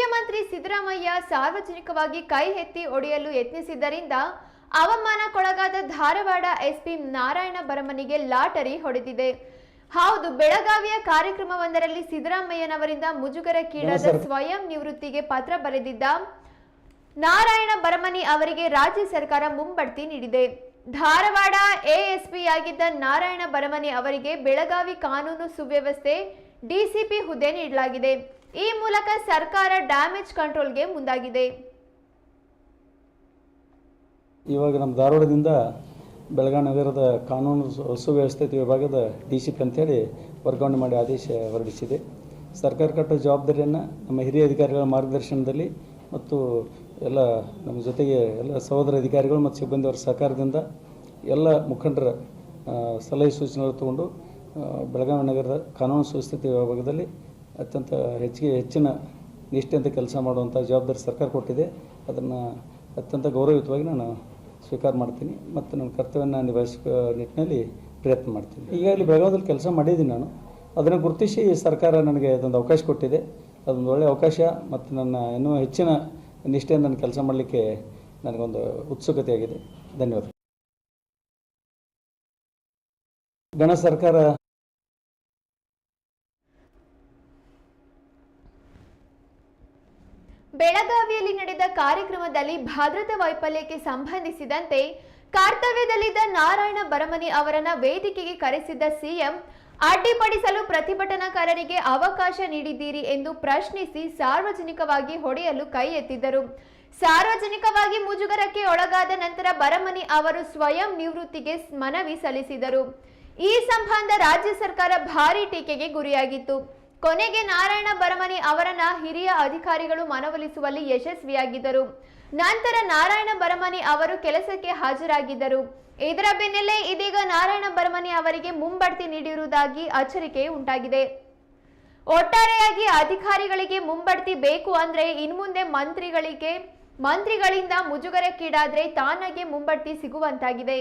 ಮುಖ್ಯಮಂತ್ರಿ ಸಿದ್ದರಾಮಯ್ಯ ಸಾರ್ವಜನಿಕವಾಗಿ ಕೈ ಎತ್ತಿ ಒಡೆಯಲು ಯತ್ನಿಸಿದ್ದರಿಂದ ಅವಮಾನಕ್ಕೊಳಗಾದ ಧಾರವಾಡ ಎಸ್ಪಿ ನಾರಾಯಣ ಬರಮನಿಗೆ ಲಾಟರಿ ಹೊಡೆದಿದೆ. ಹೌದು ಬೆಳಗಾವಿಯ ಕಾರ್ಯಕ್ರಮವೊಂದರಲ್ಲಿ ಸಿದ್ದರಾಮಯ್ಯನವರಿಂದ ಮುಜುಗರಕ್ಕೀಡಾದ ಕೀಡಾದ ಸ್ವಯಂ ನಿವೃತ್ತಿಗೆ ಪತ್ರ ಬರೆದಿದ್ದ ನಾರಾಯಣ ಬರಮನಿ ಅವರಿಗೆ ರಾಜ್ಯ ಸರ್ಕಾರ ಮುಂಬಡ್ತಿ ನೀಡಿದೆ. ಧಾರವಾಡ ಎಎಸ್ಪಿಯಾಗಿದ್ದ ನಾರಾಯಣ ಬರಮನಿ ಅವರಿಗೆ ಬೆಳಗಾವಿ ಕಾನೂನು ಸುವ್ಯವಸ್ಥೆ ಡಿಸಿಪಿ ಹುದ್ದೆ ನೀಡಲಾಗಿದೆ. ಈ ಮೂಲಕ ಸರ್ಕಾರ ಡ್ಯಾಮೇಜ್ ಕಂಟ್ರೋಲ್ಗೆ ಮುಂದಾಗಿದೆ. ಇವಾಗ ನಮ್ಮ ಧಾರವಾಡದಿಂದ ಬೆಳಗಾವಿ ನಗರದ ಕಾನೂನು ಸುವ್ಯವಸ್ಥೆ ವಿಭಾಗದ ಡಿ ಸಿ ಪಿ ಅಂತೇಳಿ ವರ್ಗಾವಣೆ ಮಾಡಿ ಆದೇಶ ಹೊರಡಿಸಿದೆ. ಸರ್ಕಾರ ಕಟ್ಟೋ ಜವಾಬ್ದಾರಿಯನ್ನು ನಮ್ಮ ಹಿರಿಯ ಅಧಿಕಾರಿಗಳ ಮಾರ್ಗದರ್ಶನದಲ್ಲಿ ಮತ್ತು ಎಲ್ಲ ನಮ್ಮ ಜೊತೆಗೆ ಎಲ್ಲ ಸಹೋದರ ಅಧಿಕಾರಿಗಳು ಮತ್ತು ಸಿಬ್ಬಂದಿಯವರ ಸಹಕಾರದಿಂದ ಎಲ್ಲ ಮುಖಂಡರ ಸಲಹೆ ಸೂಚನೆಗಳು ತಗೊಂಡು ಬೆಳಗಾವಿ ನಗರದ ಕಾನೂನು ಸುವ್ಯವಸ್ಥೆ ವಿಭಾಗದಲ್ಲಿ ಅತ್ಯಂತ ಹೆಚ್ಚಿಗೆ ಹೆಚ್ಚಿನ ನಿಷ್ಠೆಯಿಂದ ಕೆಲಸ ಮಾಡುವಂಥ ಜವಾಬ್ದಾರಿ ಸರ್ಕಾರ ಕೊಟ್ಟಿದೆ. ಅದನ್ನು ಅತ್ಯಂತ ಗೌರವಯುತವಾಗಿ ನಾನು ಸ್ವೀಕಾರ ಮಾಡ್ತೀನಿ ಮತ್ತು ನನ್ನ ಕರ್ತವ್ಯನ ನಿಭಾಯಿಸೋ ನಿಟ್ಟಿನಲ್ಲಿ ಪ್ರಯತ್ನ ಮಾಡ್ತೀನಿ. ಈಗಾಗಲೇ ಬೆಳಗಾವದಲ್ಲಿ ಕೆಲಸ ಮಾಡಿದ್ದೀನಿ ನಾನು. ಅದನ್ನು ಗುರುತಿಸಿ ಸರ್ಕಾರ ನನಗೆ ಅದೊಂದು ಅವಕಾಶ ಕೊಟ್ಟಿದೆ. ಅದೊಂದು ಒಳ್ಳೆಯ ಅವಕಾಶ ಮತ್ತು ನನ್ನ ಇನ್ನೂ ಹೆಚ್ಚಿನ ನಿಷ್ಠೆಯಿಂದ ನಾನು ಕೆಲಸ ಮಾಡಲಿಕ್ಕೆ ನನಗೊಂದು ಉತ್ಸುಕತೆಯಾಗಿದೆ ಧನ್ಯವಾದ ಗಣ ಸರ್ಕಾರ ಬೆಳಗಾವಿಯಲ್ಲಿ ನಡೆದ ಕಾರ್ಯಕ್ರಮದಲ್ಲಿ ಭದ್ರತಾ ವೈಫಲ್ಯಕ್ಕೆ ಸಂಬಂಧಿಸಿದಂತೆ ಕರ್ತವ್ಯದಲ್ಲಿದ್ದ ನಾರಾಯಣ ಬರಮನಿ ಅವರನ್ನ ವೇದಿಕೆಗೆ ಕರೆಸಿದ್ದ ಸಿಎಂ, ಅಡ್ಡಿಪಡಿಸಲು ಪ್ರತಿಭಟನಾಕಾರರಿಗೆ ಅವಕಾಶ ನೀಡಿದ್ದೀರಿ ಎಂದು ಪ್ರಶ್ನಿಸಿ ಸಾರ್ವಜನಿಕವಾಗಿ ಹೊಡೆಯಲು ಕೈ ಎತ್ತಿದ್ದರು. ಸಾರ್ವಜನಿಕವಾಗಿ ಮುಜುಗರಕ್ಕೆ ಒಳಗಾದ ನಂತರ ಬರಮನಿ ಅವರು ಸ್ವಯಂ ನಿವೃತ್ತಿಗೆ ಮನವಿ ಸಲ್ಲಿಸಿದರು. ಈ ಸಂಬಂಧ ರಾಜ್ಯ ಸರ್ಕಾರ ಭಾರೀ ಟೀಕೆಗೆ ಗುರಿಯಾಗಿತ್ತು. ಕೊನೆಗೆ ನಾರಾಯಣ ಬರಮನಿ ಅವರನ್ನ ಹಿರಿಯ ಅಧಿಕಾರಿಗಳು ಮನವೊಲಿಸುವಲ್ಲಿ ಯಶಸ್ವಿಯಾಗಿದ್ದರು. ನಂತರ ನಾರಾಯಣ ಬರಮನಿ ಅವರು ಕೆಲಸಕ್ಕೆ ಹಾಜರಾಗಿದ್ದರು. ಇದರ ಬೆನ್ನಲ್ಲೇ ಇದೀಗ ನಾರಾಯಣ ಬರಮನಿ ಅವರಿಗೆ ಮುಂಬಡ್ತಿ ನೀಡಿರುವುದಾಗಿ ಅಚ್ಚರಿಕೆ ಉಂಟಾಗಿದೆ. ಒಟ್ಟಾರೆಯಾಗಿ ಅಧಿಕಾರಿಗಳಿಗೆ ಮುಂಬಡ್ತಿ ಬೇಕು ಅಂದ್ರೆ ಇನ್ಮುಂದೆ ಮಂತ್ರಿಗಳಿಗೆ, ಮಂತ್ರಿಗಳಿಂದ ಮುಜುಗರಕ್ಕೀಡಾದ್ರೆ ತಾನಾಗೆ ಮುಂಬಡ್ತಿ ಸಿಗುವಂತಾಗಿದೆ.